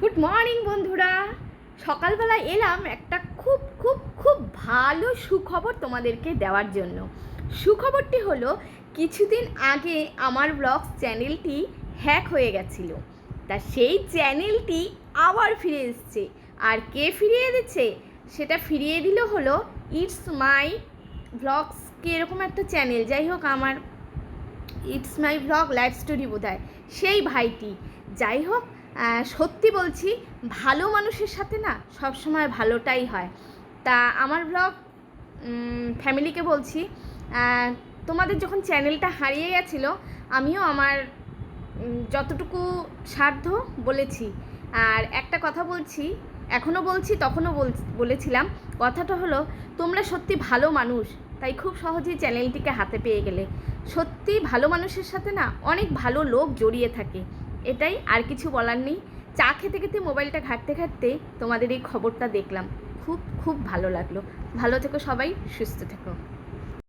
Good morning বন্ধুরা। সকালবেলা এলাম একটা খুব খুব খুব ভালো সুখবর তোমাদেরকে দেওয়ার জন্য। সুখবরটি হলো, কিছুদিন আগে আমার ব্লগ চ্যানেলটি হ্যাক হয়ে গেছিল। তা সেই চ্যানেলটি আবার ফিরে এসছে। আর কে ফিরিয়ে দিচ্ছে? সেটা ফিরিয়ে দিল হলো ইটস মাই ব্লগস কি এরকম একটা চ্যানেল যাই হোক আমার it's my blog life story বোধ সেই ভাইটি। যাই হোক সত্যি বলছি, ভালো মানুষের সাথে না সবসময় ভালোটাই হয়। তা আমার ব্লগ ফ্যামিলিকে বলছি তোমাদের যখন চ্যানেলটা হারিয়ে গেছিল, আমিও আমার যতটুকু সাধ্য বলেছি। আর একটা কথা বলছি এখনও বলছি তখনও বল- বলেছিলাম, কথাটা হলো, তোমরা সত্যি ভালো মানুষ, তাই খুব সহজেই চ্যানেলটিকে হাতে পেয়ে গেলে। সত্যি ভালো মানুষের সাথে না অনেক ভালো লোক জড়িয়ে থাকে। এটাই আর কিছু বলার নেই। চা খেতে খেতে মোবাইলটা ঘাঁটতে ঘাঁটতে তোমাদের এই খবরটা দেখলাম। খুব খুব ভালো লাগল। ভালো থেকো সবাই, সুস্থ থেকো।